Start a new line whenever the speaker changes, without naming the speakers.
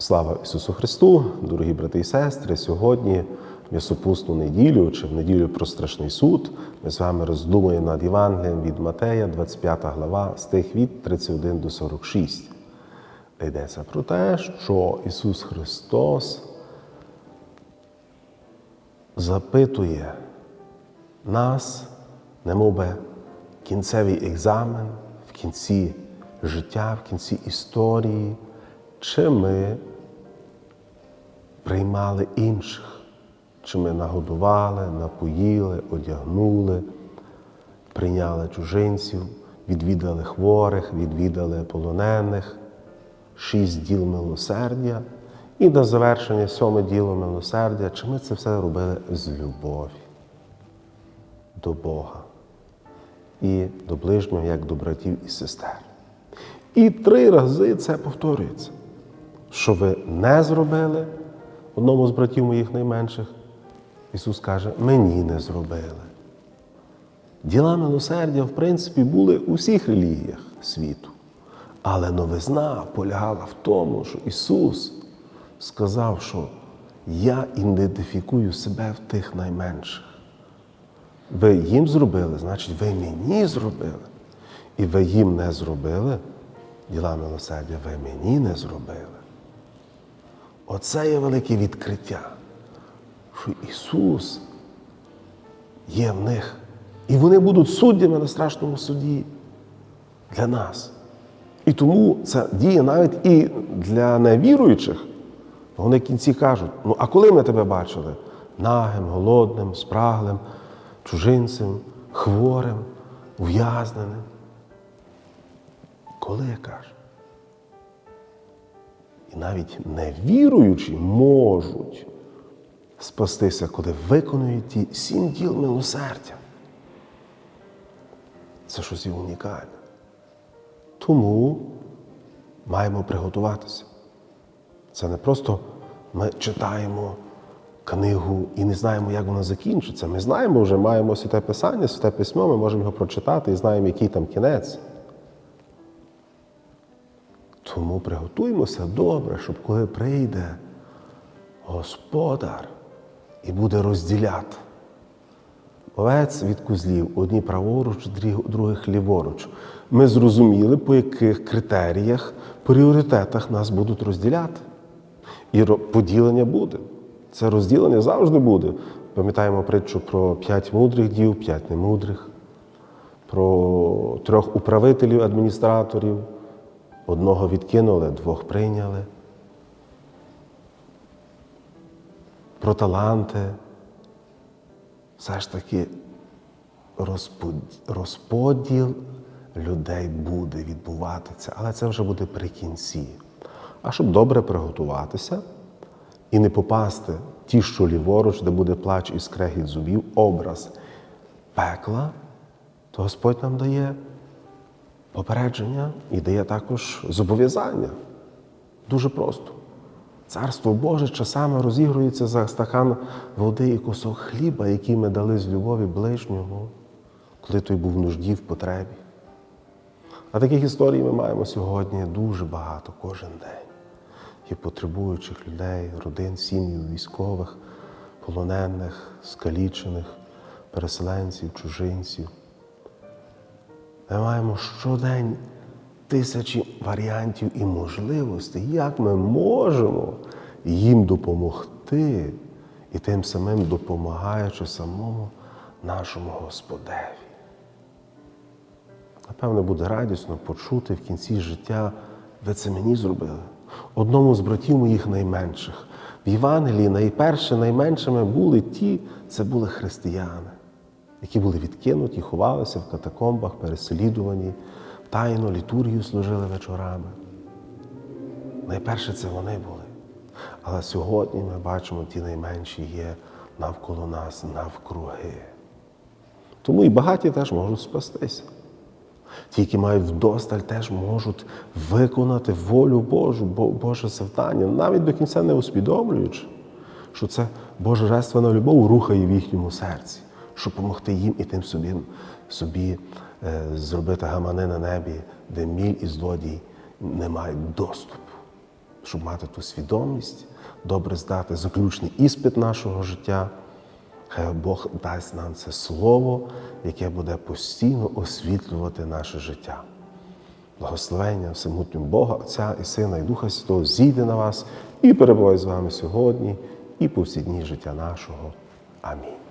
Слава Ісусу Христу, дорогі брати і сестри! Сьогодні, в м'ясопусну неділю чи в неділю про страшний суд, ми з вами роздумуємо над Євангелієм від Матея, 25 глава, стих від 31 до 46. Йдеться про те, що Ісус Христос запитує нас, немов би кінцевий екзамен в кінці життя, в кінці історії, чи ми приймали інших, чи ми нагодували, напоїли, одягнули, прийняли чужинців, відвідали хворих, відвідали полонених, шість діл милосердя. І на завершення сьоме діло милосердя, чи ми це все робили з любові до Бога і до ближнього, як до братів і сестер. І три рази це повторюється, що ви не зробили одному з братів моїх найменших. Ісус каже, мені не зробили. Діла милосердя, в принципі, були у всіх релігіях світу. Але новизна полягала в тому, що Ісус сказав, що я ідентифікую себе в тих найменших. Ви їм зробили, значить, ви мені зробили. І ви їм не зробили, діла милосердя, ви мені не зробили. Оце є велике відкриття, що Ісус є в них. І вони будуть суддями на страшному суді для нас. І тому це діє навіть і для невіруючих. Вони в кінці кажуть: ну а коли ми тебе бачили? Нагим, голодним, спраглим, чужинцем, хворим, ув'язненим. Коли я кажу? І навіть невіруючі можуть спастися, коли виконують ті сім діл милосердя. Це щось є унікальне. Тому маємо приготуватися. Це не просто ми читаємо книгу і не знаємо, як вона закінчиться. Ми знаємо вже, маємо святе Писання, святе письмо, ми можемо його прочитати і знаємо, який там кінець. Тому приготуємося добре, щоб коли прийде Господар і буде розділяти овець від кузлів, одні праворуч, других ліворуч. Ми зрозуміли, по яких критеріях, пріоритетах нас будуть розділяти. І поділення буде. Це розділення завжди буде. Пам'ятаємо притчу про п'ять мудрих дів, п'ять немудрих, про трьох управителів, адміністраторів. Одного відкинули, двох прийняли. Про таланти. Все ж таки розподіл людей буде відбуватися, але це вже буде при кінці. А щоб добре приготуватися і не попасти ті, що ліворуч, де буде плач і скрегіт зубів, образ пекла, то Господь нам дає попередження і дає також зобов'язання. Дуже просто. Царство Боже часами розігрується за стакан води і кусок хліба, який ми дали з любові ближнього, коли той був в нужді в потребі. А таких історій ми маємо сьогодні дуже багато кожен день. Є потребуючих людей, родин, сім'їв, військових, полонених, скалічених, переселенців, чужинців. Ми маємо щодень тисячі варіантів і можливостей, як ми можемо їм допомогти і тим самим допомагаючи самому нашому Господеві. Напевно, буде радісно почути в кінці життя, ви це мені зробили. Одному з братів моїх найменших. В Євангелії найперше найменшими були ті, це були християни, які були відкинуті, ховалися в катакомбах, переслідувані, тайно літургію служили вечорами. Найперше це вони були. Але сьогодні ми бачимо, ті найменші є навколо нас навкруги. Тому і багаті теж можуть спастися. Ті, які мають вдосталь, теж можуть виконати волю Божу, Боже завдання, навіть до кінця не усвідомлюючи, що це божественна любов рухає в їхньому серці, щоб допомогти їм і тим собі собі е, зробити гамани на небі, де міль і злодій не мають доступу. щоб мати ту свідомість, добре здати заключний іспит нашого життя. Хай Бог дасть нам це слово, яке буде постійно освітлювати наше життя. Благословення всемутнього Бога, Отця і Сина, і Духа Святого зійде на вас і перебуває з вами сьогодні і по всі дні життя нашого. Амінь.